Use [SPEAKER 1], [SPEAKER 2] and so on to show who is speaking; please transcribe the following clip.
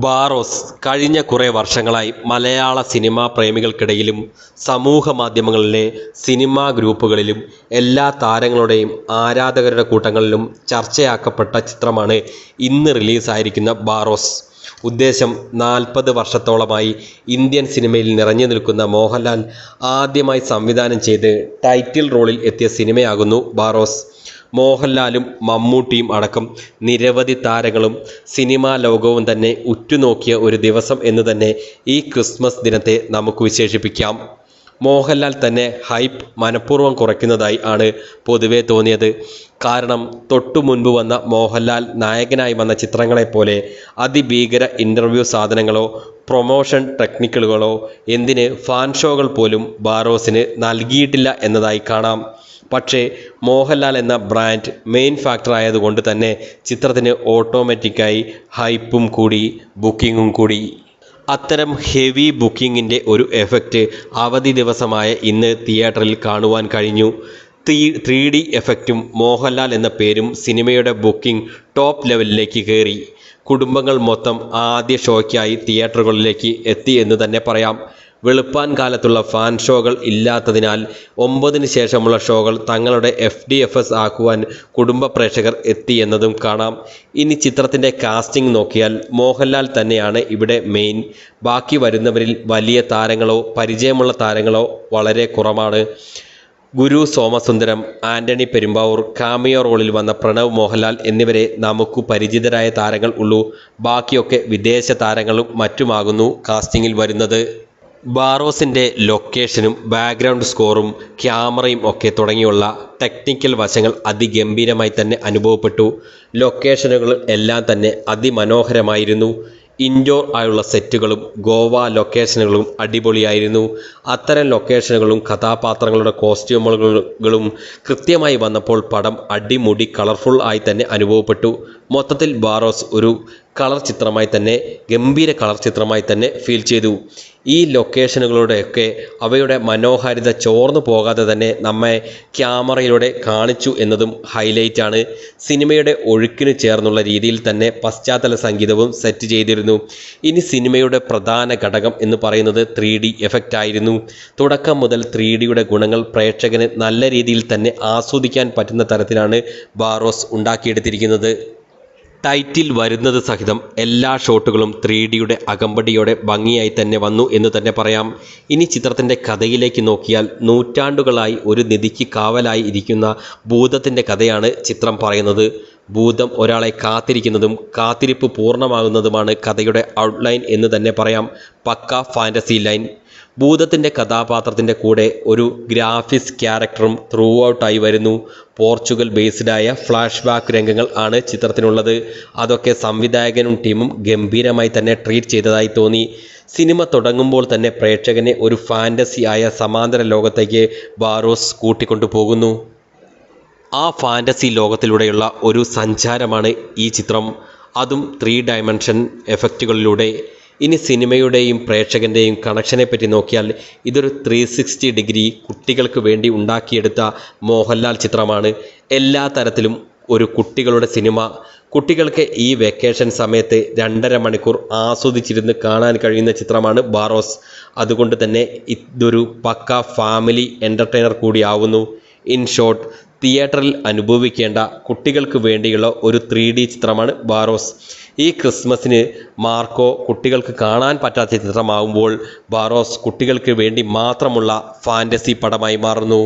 [SPEAKER 1] ബാറോസ് കഴിഞ്ഞ കുറേ വർഷങ്ങളായി മലയാള സിനിമാ പ്രേമികൾക്കിടയിലും സമൂഹ മാധ്യമങ്ങളിലെ സിനിമാ ഗ്രൂപ്പുകളിലും എല്ലാ താരങ്ങളുടെയും ആരാധകരുടെ കൂട്ടങ്ങളിലും ചർച്ചയാക്കപ്പെട്ട ചിത്രമാണ് ഇന്ന് റിലീസായിരിക്കുന്ന ബാറോസ്. ഉദ്ദേശം നാൽപ്പത് വർഷത്തോളമായി ഇന്ത്യൻ സിനിമയിൽ നിറഞ്ഞു നിൽക്കുന്ന മോഹൻലാൽ ആദ്യമായി സംവിധാനം ചെയ്ത് ടൈറ്റിൽ റോളിൽ എത്തിയ സിനിമയാകുന്നു ബാറോസ്. മോഹൻലാലും മമ്മൂട്ടിയും അടക്കം നിരവധി താരങ്ങളും സിനിമാ ലോകവും തന്നെ ഉറ്റുനോക്കിയ ഒരു ദിവസം എന്ന് തന്നെ ഈ ക്രിസ്മസ് ദിനത്തെ നമുക്ക് വിശേഷിപ്പിക്കാം. മോഹൻലാൽ തന്നെ ഹൈപ്പ് മനഃപൂർവം കുറയ്ക്കുന്നതായി ആണ് പൊതുവെ തോന്നിയത്. കാരണം തൊട്ടു മുൻപ് വന്ന മോഹൻലാൽ നായകനായി വന്ന ചിത്രങ്ങളെപ്പോലെ അതിഭീകര ഇന്റർവ്യൂ സാധനങ്ങളോ പ്രൊമോഷൻ ടെക്നിക്കുകളോ എന്തിന് ഫാൻ ഷോകൾ പോലും ബാറോസിന് നൽകിയിട്ടില്ല എന്നതായി കാണാം. പക്ഷേ മോഹൻലാൽ എന്ന ബ്രാൻഡ് മെയിൻ ഫാക്ടർ ആയതുകൊണ്ട് തന്നെ ചിത്രത്തിന് ഓട്ടോമാറ്റിക്കായി ഹൈപ്പും കൂടി ബുക്കിങ്ങും കൂടി. അത്തരം ഹെവി ബുക്കിങ്ങിന്റെ ഒരു എഫക്റ്റ് അവധി ദിവസമായ ഇന്ന് തിയേറ്ററിൽ കാണുവാൻ കഴിഞ്ഞു. ത്രീ ഡി എഫക്റ്റും മോഹൻലാൽ എന്ന പേരും സിനിമയുടെ ബുക്കിംഗ് ടോപ്പ് ലെവലിലേക്ക് കയറി. കുടുംബങ്ങൾ മൊത്തം ആദ്യ ഷോയ്ക്കായി തിയേറ്ററുകളിലേക്ക് എത്തി എന്ന് തന്നെ പറയാം. വെളുപ്പാൻ കാലത്തുള്ള ഫാൻ ഷോകൾ ഇല്ലാത്തതിനാൽ ഒമ്പതിന് ശേഷമുള്ള ഷോകൾ തങ്ങളുടെ എഫ് ഡി എഫ് എസ് ആക്കുവാൻ കുടുംബ പ്രേക്ഷകർ എത്തി എന്നതും കാണാം. ഇനി ചിത്രത്തിന്റെ കാസ്റ്റിംഗ് നോക്കിയാൽ മോഹൻലാൽ തന്നെയാണ് ഇവിടെ മെയിൻ. ബാക്കി വരുന്നവരിൽ വലിയ താരങ്ങളോ പരിചയമുള്ള താരങ്ങളോ വളരെ കുറവാണ്. ഗുരു സോമസുന്ദരം ആന്റണി പെരുമ്പാവൂർ കാമിയോ റോളിൽ വന്ന പ്രണവ് മോഹൻലാൽ എന്നിവരെ നമുക്ക് പരിചിതരായ താരങ്ങൾ ഉള്ളൂ. ബാക്കിയൊക്കെ വിദേശ താരങ്ങളും മറ്റുമാകുന്നു കാസ്റ്റിംഗിൽ വരുന്നത്. ബാറോസിന്റെ ലൊക്കേഷനും ബാക്ക്ഗ്രൗണ്ട് സ്കോറും ക്യാമറയും ഒക്കെ തുടങ്ങിയുള്ള ടെക്നിക്കൽ വശങ്ങൾ അതിഗംഭീരമായി തന്നെ അനുഭവപ്പെട്ടു. ലൊക്കേഷനുകൾ എല്ലാം തന്നെ അതിമനോഹരമായിരുന്നു. ഇൻഡോർ ആയുള്ള സെറ്റുകളും ഗോവ ലൊക്കേഷനുകളും അടിപൊളിയായിരുന്നു. അത്തരം ലൊക്കേഷനുകളും കഥാപാത്രങ്ങളുടെ കോസ്റ്റ്യൂമുകളും കൃത്യമായി വന്നപ്പോൾ പടം അടിമുടി കളർഫുൾ ആയി തന്നെ അനുഭവപ്പെട്ടു. മൊത്തത്തിൽ ബാറോസ് ഒരു കളർ ചിത്രമായി തന്നെ ഗംഭീര കളർ ചിത്രമായി തന്നെ ഫീൽ ചെയ്തു. ഈ ലൊക്കേഷനുകളുടെയൊക്കെ അവയുടെ മനോഹാരിത ചോർന്നു പോകാതെ തന്നെ നമ്മെ ക്യാമറയിലൂടെ കാണിച്ചു എന്നതും ഹൈലൈറ്റ് ആണ്. സിനിമയുടെ ഒഴുക്കിന് ചേർന്നുള്ള രീതിയിൽ തന്നെ പശ്ചാത്തല സംഗീതവും സെറ്റ് ചെയ്തിരുന്നു. ഇനി സിനിമയുടെ പ്രധാന ഘടകം എന്ന് പറയുന്നത് ത്രീ ഡി എഫക്റ്റ് ആയിരുന്നു. തുടക്കം മുതൽ ത്രീ ഡിയുടെ ഗുണങ്ങൾ പ്രേക്ഷകന് നല്ല രീതിയിൽ തന്നെ ആസ്വദിക്കാൻ പറ്റുന്ന തരത്തിലാണ് ബാറോസ് ഉണ്ടാക്കിയെടുത്തിരിക്കുന്നത്. ടൈറ്റിൽ വരുന്നത് സഹിതം എല്ലാ ഷോട്ടുകളും ത്രീ ഡിയുടെ അകമ്പടിയോടെ ഭംഗിയായി തന്നെ വന്നു എന്ന് തന്നെ പറയാം. ഇനി ചിത്രത്തിന്റെ കഥയിലേക്ക് നോക്കിയാൽ നൂറ്റാണ്ടുകളായി ഒരു നിധിക്ക് കാവലായി ഇരിക്കുന്ന ഭൂതത്തിന്റെ കഥയാണ് ചിത്രം പറയുന്നത്. ഭൂതം ഒരാളെ കാത്തിരിക്കുന്നതും കാത്തിരിപ്പ് പൂർണമാകുന്നതുമാണ് കഥയുടെ ഔട്ട്ലൈൻ എന്ന് തന്നെ പറയാം. പക്ക ഫാന്റസി ലൈൻ ഭൂതത്തിന്റെ കഥാപാത്രത്തിന്റെ കൂടെ ഒരു ഗ്രാഫിക്സ് ക്യാരക്ടറും ത്രൂ ഔട്ടായി വരുന്നു. പോർച്ചുഗൽ ബേസ്ഡായ ഫ്ലാഷ് ബാക്ക് രംഗങ്ങൾ ആണ് ചിത്രത്തിനുള്ളത്. അതൊക്കെ സംവിധായകനും ടീമും ഗംഭീരമായി തന്നെ ട്രീറ്റ് ചെയ്തതായി തോന്നി. സിനിമ തുടങ്ങുമ്പോൾ തന്നെ പ്രേക്ഷകനെ ഒരു ഫാന്റസി ആയ സമാന്തര ലോകത്തേക്ക് ബാറോസ് കൂട്ടിക്കൊണ്ടു പോകുന്നു ആ ഫാന്റസി ലോകത്തിലൂടെയുള്ള ഒരു സഞ്ചാരമാണ് ഈ ചിത്രം. അതും ത്രീ ഡയമെൻഷൻ എഫക്റ്റുകളിലൂടെ ഇനി സിനിമയുടെയും പ്രേക്ഷകന്റെയും കണക്ഷനെ പറ്റി നോക്കിയാൽ ഇതൊരു ത്രീ സിക്സ്റ്റി ഡിഗ്രി കുട്ടികൾക്ക് വേണ്ടി ഉണ്ടാക്കിയെടുത്ത മോഹൻലാൽ ചിത്രമാണ്. എല്ലാ തരത്തിലും ഒരു കുട്ടികളുടെ സിനിമ കുട്ടികൾക്ക് ഈ വെക്കേഷൻ സമയത്ത് രണ്ടര മണിക്കൂർ ആസ്വദിച്ചിരുന്ന് കാണാൻ കഴിയുന്ന ചിത്രമാണ് ബാറോസ് അതുകൊണ്ട് തന്നെ ഇതൊരു പക്ക ഫാമിലി എന്റർടൈനർ കൂടിയാവുന്നു ഇൻ ഷോർട്ട് തിയേറ്ററിൽ അനുഭവിക്കേണ്ട കുട്ടികൾക്ക് വേണ്ടിയുള്ള ഒരു ത്രീ ഡി ചിത്രമാണ് ബാറോസ്. ഈ ക്രിസ്മസിന് മാർക്കോ കുട്ടികൾക്ക് കാണാൻ പറ്റാത്ത ചിത്രമാകുമ്പോൾ ബാറോസ് കുട്ടികൾക്ക് വേണ്ടി മാത്രമുള്ള ഫാന്റസി പടമായി മാറുന്നു.